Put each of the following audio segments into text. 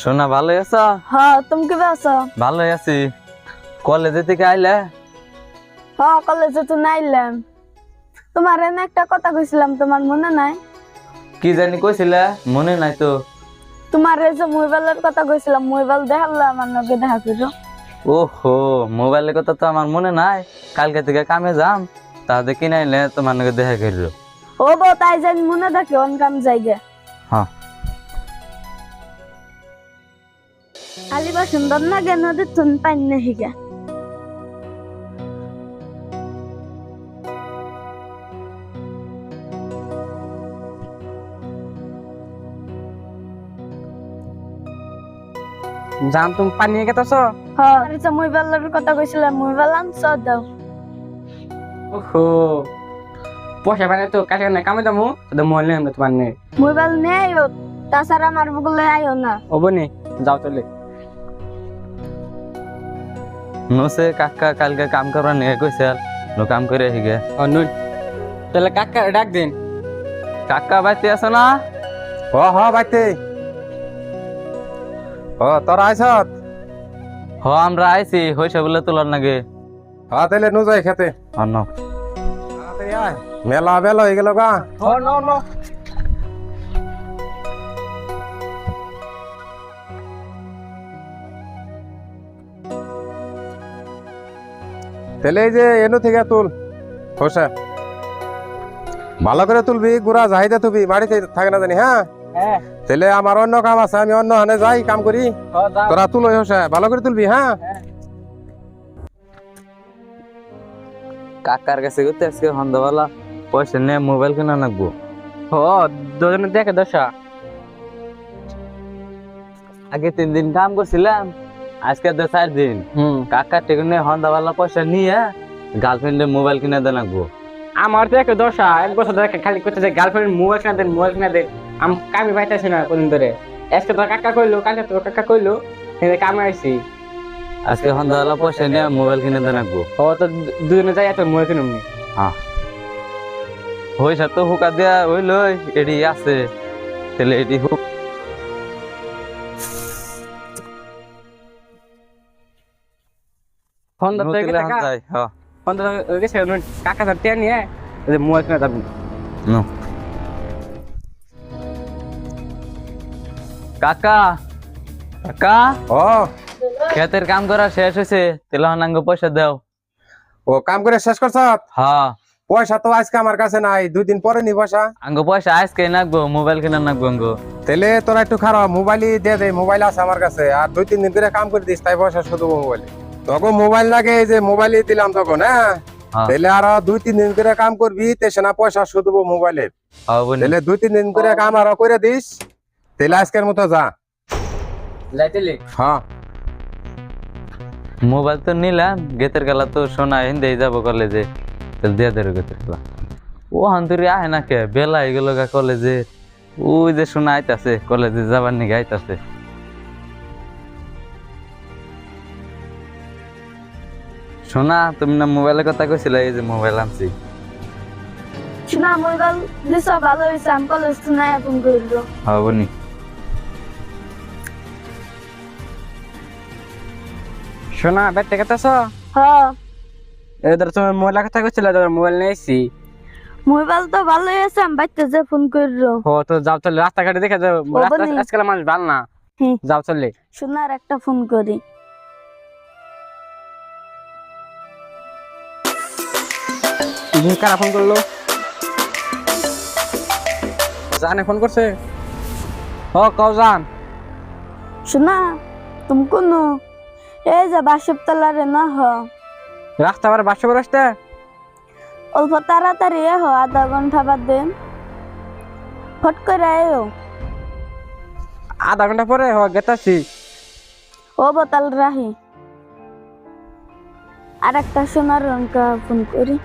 সোনা ভালোই আছো? হ্যাঁ তুমি কি আছো? ভালোই আছি। কলেজে থেকে আইলে? হ্যাঁ কলেজে তো নাইলাম। তোমার এনে একটা কথা কইছিলাম তোমার মনে নাই? কি জানি কইছিলে? মনে নাই তো। তোমার এই যে মোবাইলের কথা কইছিলাম মোবাইল দেখালে আমার লগে দেখা করো ওহো মোবাইলের কথা তো আমার মনে নাই। কালকে থেকে কামে যাম তাহলে কিনে আইলে তোমার নাকি দেখা করিল ও বউ তাই জানি মনে দেখি অন কাম জায়গা। হ্যাঁ। আলিবা সুন্দর না গে নদীর তুন পাইন না হিগা জান তুমি পানি গেতেছ হ্যাঁ মোবাইলের কথা কইছিলাম মোবাইল আনছ দাও। ওহো। পয়সা পানি তো কাছে না কামে যাব তো মোবাইল নেই আমরা তোমার নেই মোবাইল নেই তাছাড়া আমার বগলে আইও না। ওবনি যাও চলে নসে কাকা কালকে কাম করার নিয়ে কইছে নো কাম করে হিগে ও নুন। তাহলে কাকা ডাক দিন। কাকা বাইতে আছে না? হ হ বাইতে হ তোরা আইসত হ আমরা আইছি হইছে বলে তোলার নাগে। হ তাইলে নু যাই খেতে অন্য তাড়াতাড়ি আয়। মেলা বেলা হয়ে গেল গা। Oh no no. তাহলে এই যে এনু থেকে তুল। হোসা। ভালো করে তুলবি গুড়া যাইতে তুবি বাড়িতে থাকে না জানি হ্যাঁ? হ্যাঁ। তাহলে আমার অন্য কাম আছে আমি অন্য হানে যাই কাম করি। তোরা তুলো হোসা ভালো করে তুলবি হ্যাঁ? কাকার কাছে করতে আজকে সন্ধ্যাবেলা। পয়সা নিয়ে মোবাইল কিনা নাকবো ও দুজনে দেখে দশা। আগে তিন দিন কাম করছিলাম আজকে দু চার দিন। হুম। কাকার টেকুনে সন্ধ্যাবেলা পয়সা নিয়ে গার্লফ্রেন্ডের মোবাইল কিনে দেন নাকবো আমার তো একটা দশা এক বছর ধরে খালি করতে যে গার্লফ্রেন্ড মোবাইল কিনা দেন মোবাইল কিনা দেন। আমি কামে পাইতেছি না কোনদিন ধরে। আজকে তোর কাকা কইলো কালকে তোর কাকা কইলো এনে কামে আইছি। আজকে সন্ধ্যাবেলা পয়সা নিয়ে মোবাইল কিনে দেন নাকবো ও তো দুজনে যাই এত মোবাইল কিনুম নি। পয়সা তো হুকা দেয়া হইল এডি আছে। তাহলে এডি হুক ফোন ধরতে নতুন গেছে এখন যাই, হ। ফোন ধরতে গেছে কাকা ধরতে নিয়ে যে মোবাইল কিনা যাবি নো। কাকা কাকা। ও। ক্ষেতের কাম করা শেষ হয়েছে তেলে অনাঙ্গ পয়সা দাও। ও কাম করে শেষ করছ? হ্যাঁ পয়সা তো আজকে আমার কাছে নাই দুই দিন পরে নি পয়সা। আঙ্গ পয়সা আজকে নাকবো মোবাইল কিনা নাকবো আঙ্গ। তাহলে তোরা একটু খারাপ মোবাইলই দিয়ে দে মোবাইল আছে আমার কাছে। আর দুই তিন দিন করে কাম করে দিস তাই পয়সা শুধু মোবাইলে। তখন মোবাইল লাগে এই যে মোবাইলই দিলাম তখন হ্যাঁ? হ্যাঁ। তাহলে আর দুই তিন দিন করে কাম করবি তেসে না পয়সা শুধু মোবাইলে। হ্যাঁ তাহলে দুই তিন দিন করে কাম আরও করে দিস তাহলে আজকের মতো যা। হ্যাঁ। মোবাইল তো নিলাম গেতের গেলা তো সোনা হিন্দে যাব কলেজে তাহলে দিয়ে দেবে গেতের গেলা। ও হান্তরি আহে না কে বেলা হয়ে গেল কলেজে ওই যে সোনা আইতাছে কলেজে যাবার নিগে আইতাছে। সোনা তুমি না মোবাইলের কথা কইছিলে এই যে মোবাইল আনছি। শোনা মোবাইল দিছ ভালো হয়েছে আমি কলেজ তো নাই এখন করল হবনি শোনা বেতে গেতেছ হ্যাঁ। এদের তুমি মোবাইল কথা কইছিল মোবাইল নিয়েছি মোবাইল তো ভালোই আছে আমি বাইতে যে ফোন করল ও তো যাও চলে রাস্তাঘাটে দেখে যাও রাস্তা আজকাল মানুষ ভালো না। যাও চলে। শোনার একটা ফোন করি। কারা ফোন করল। জানে ফোন করছে? ও কও জান। শোনা তুমি কোনো? এই যে বাসবতলারে না হ। রাস্তা আবার বাসে করে আসতে? অল্প তাড়াতাড়ি এ হ আধা ঘণ্টা বাদ। দেন ফট করে এও আধা ঘণ্টা পরে? হ গেতাছি। ও বোতল রাহি। আর একটা সোনার রঙকা ফোন করি।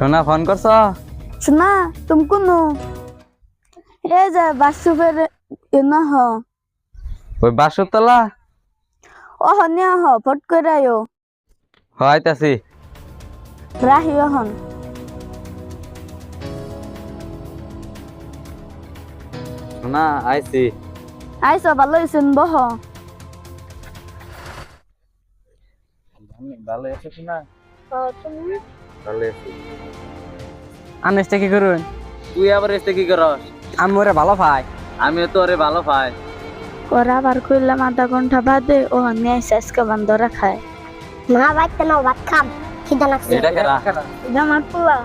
সোনা ফোন করছ? শোনা তুমি কোনো? এই যে বাসুবের এ না হ। ওই বাসতলা ও হ নিয়া হ ফট করে আয়ো। হয়তাছি। রাহি হন শোনা আইছি। আইসো ভালো হয়েছেন বহ। ভালো আছিস না ভালো আছি আনেসটা কি করুন? তুই আবার এসে কি করস? আমি ওরে ভালো পাই। আমিও তো ওরে ভালো পাই। করা আবার কইলাম আধা ঘণ্টা বাদে ও আমি আজকে বান্ধ রাখায় মা বাইতে নাও ভাত খাম। খিদা লাগছে। এটা কেরা? এটা আমার পোলা।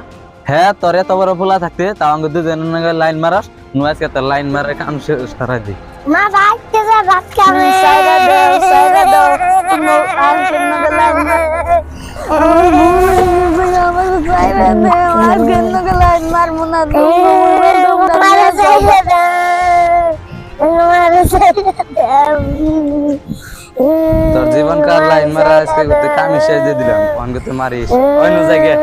হ্যাঁ তোরে তো বড় ফুলা থাকতে তাও দুজন লাইন মারাস নুয়াজকে তোর লাইন মারে কাম সারা দি মা বাইতে যা ভাত খাবে। সাইরা দাও আর কেন গেলাই মার মারে যাইবে না তোর জীবনকার লাইন মারা আজকে কামি শেষ দিয়ে দিলাম। অঙ্গ তো মারিস অন্য জায়গায়